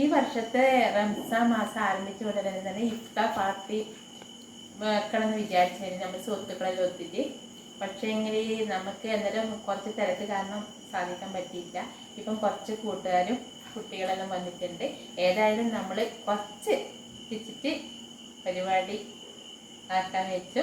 ഈ വർഷത്തെ റംസാൻ മാസം ആരംഭിച്ച ഉടനെ തന്നെ ഇഫ്ത പാർട്ടി വെക്കണം എന്ന് വിചാരിച്ചായിരുന്നു നമ്മൾ സുഹൃത്തുക്കളെല്ലാം ഒത്തിട്ട് പക്ഷേ എങ്കിൽ നമുക്ക് അന്നേരം കുറച്ച് തിരക്ക് കാരണം സാധിക്കാൻ പറ്റിയില്ല. ഇപ്പം കുറച്ച് കൂട്ടുകാരും കുട്ടികളെല്ലാം വന്നിട്ടുണ്ട്. ഏതായാലും നമ്മൾ കുറച്ച് വെച്ചിട്ട് പരിപാടി ആക്കാൻ വെച്ചു.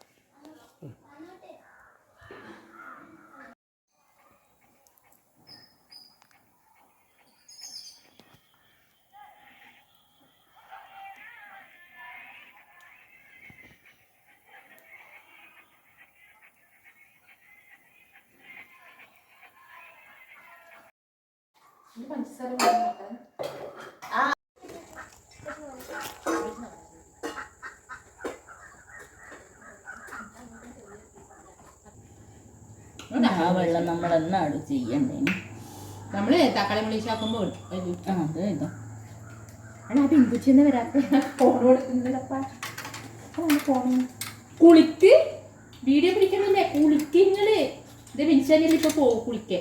പഞ്ചസാര ആ. വെള്ളം നമ്മൾ എന്നാണ് ചെയ്യണ്ടേ? നമ്മൾ തക്കാളി മുളിച്ചാക്കുമ്പോ ആ അത് ഇതാ ആ പിങ്കുച്ചെന്ന് വരാത്ത ഫോൺ കൊടുക്കുന്നില്ലപ്പാ ഫോണ് കുളിക്ക്? വീഡിയോ പിടിക്കണില്ലേ? കുളിക്കിങ്ങൾ ഇത് വിളിച്ചാൽ ഇപ്പൊ പോകും കുളിക്കേ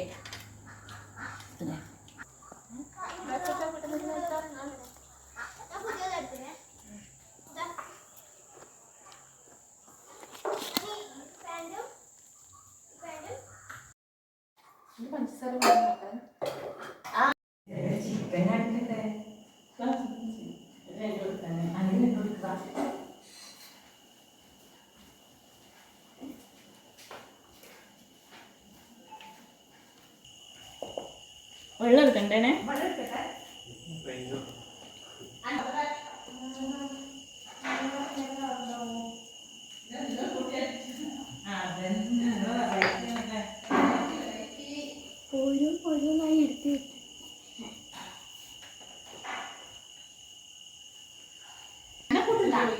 പഞ്ചസാര വേണം വെള്ളം എടുക്കണ്ടേനെ ഓരോ ഓരോന്നായി എടുത്ത് ആ അത് ചെയ്യാൻ കൂടണ്ട അന്നെ കൂട്ടണ്ട ഒരു ഗ്ലാസ് കൂടെ എടുക്കറാ അഞ്ചായാലും ഒന്നും കേട്ടില്ല വിരുന്നിന് വന്നു ചേർന്നത് എല്ലാവർക്കും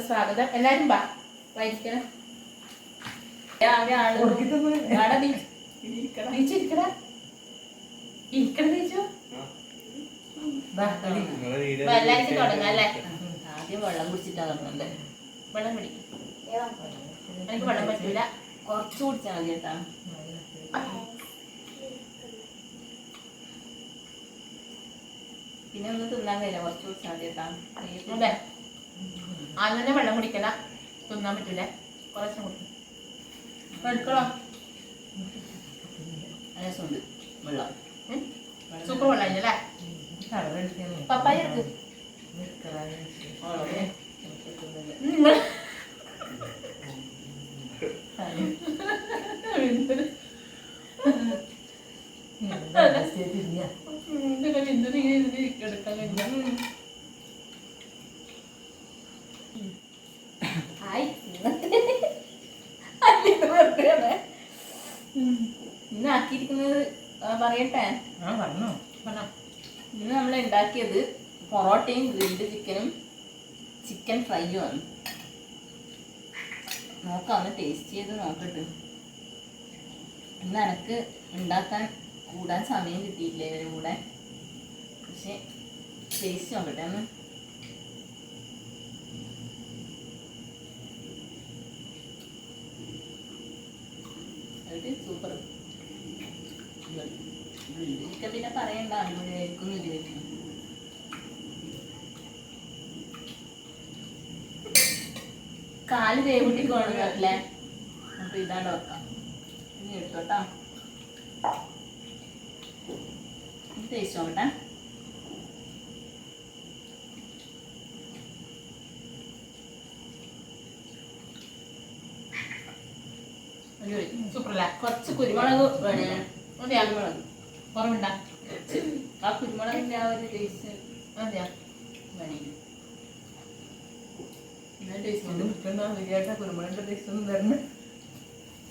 സ്വാഗതം. എല്ലാരും ബാ വൈകിക്കണം ആകെ ആൾ ആടെ നീ- നീച്ചു ഇരിക്കടാ ഇരിക്കണ നീച്ചു. ബാ, കളി. ബാ, എല്ലാവർക്കും തുടങ്ങാം അല്ലേ? ആദ്യം വെള്ളം കുടിച്ചിട്ടാ പറഞ്ഞത് വെള്ളം പിടി എനിക്ക് വെള്ളം പറ്റൂല. കുറച്ച് കുടിച്ചാൽ മതി കേട്ടാ. പിന്നെ ഒന്ന് തിന്നാൻ കഴിയില്ല കുറച്ച് കുടിച്ചാൽ മതി കേട്ടാ. അതെ തന്നെ വെള്ളം കുടിക്കല തിന്നാൻ പറ്റൂല. കുറച്ചും കുടിക്കും എടുക്കണോ? രസമുണ്ട്. വെള്ളം? സൂപ്പർ വെള്ളം അല്ലേ? പപ്പായ എടുക്കും. നിങ്ങൾ പറയട്ടെ പറഞ്ഞോ ഇന്ന് നമ്മൾ ഉണ്ടാക്കിയത് പൊറോട്ടയും ഗ്രിൽഡ് ചിക്കനും ചിക്കൻ ഫ്രൈയും ആണ്. നോക്കാം ഒന്ന് ടേസ്റ്റ് ചെയ്ത് നോക്കട്ടെ. ഇന്ന് എനക്ക് ഉണ്ടാക്കാൻ കൂടാൻ സമയം കിട്ടിയിട്ടില്ല ഇവരെ കൂടെ? പക്ഷെ ടേസ്റ്റ് നോക്കട്ടെ ഒന്ന്. സൂപ്പർ പിന്നെ പറയണ്ട അടിപൊളിയായിരിക്കും വിചാരിക്കുന്നു. കാൽ വേവുണ്ടി കൊണ്ടുവരില്ലേ അപ്പൊ ഇതാണ്ട് വെക്കാം. ഇനി എടുത്തോട്ടാ ടേസ്റ്റ് നോക്കട്ടെ. സൂപ്പറല്ല? കുറച്ച് കുരുമുളക് വേണേ. അതെയാ കുരുമുളക്. കുറവുണ്ടാ? ആ കുരുമുളകിന്റെ ആ ഒരു ടേസ്റ്റ് അതെയാ വേണേ ടേസ്റ്റ് ഉണ്ട് വിചാരിച്ച കുരുമുളകിന്റെ ടേസ്റ്റ് ഒന്നും തരണേ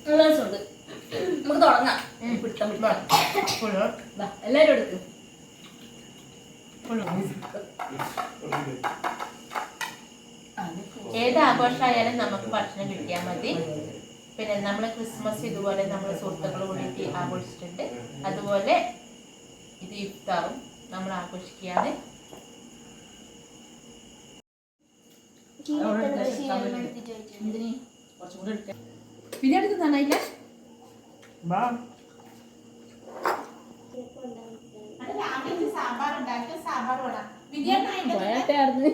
നല്ല രസമുണ്ട് നമുക്ക് തുടങ്ങാം. പിടുത്തം പിടുത്തം. വാ, എല്ലാരും എടുക്കും. ഏത് ആഘോഷമായാലും നമുക്ക് ഭക്ഷണം കിട്ടിയാൽ മതി. പിന്നെ നമ്മൾ ക്രിസ്മസ് ഇതുപോലെ നമ്മൾ സുഹൃത്തുക്കൾ കൂടിയിട്ട് ആഘോഷിച്ചിട്ടുണ്ട്. അതുപോലെ ഇത് ഇഫ്താറും നമ്മൾ ആഘോഷിക്കുകയാണ് എന്തിന് കുറച്ചും കൂടെ എടുക്കാം പിന്നെ അടുത്ത് നന്നായില്ല സാമ്പാർ ഉണ്ടാക്കിയ സാമ്പാർ വേണം ബിരിയാണി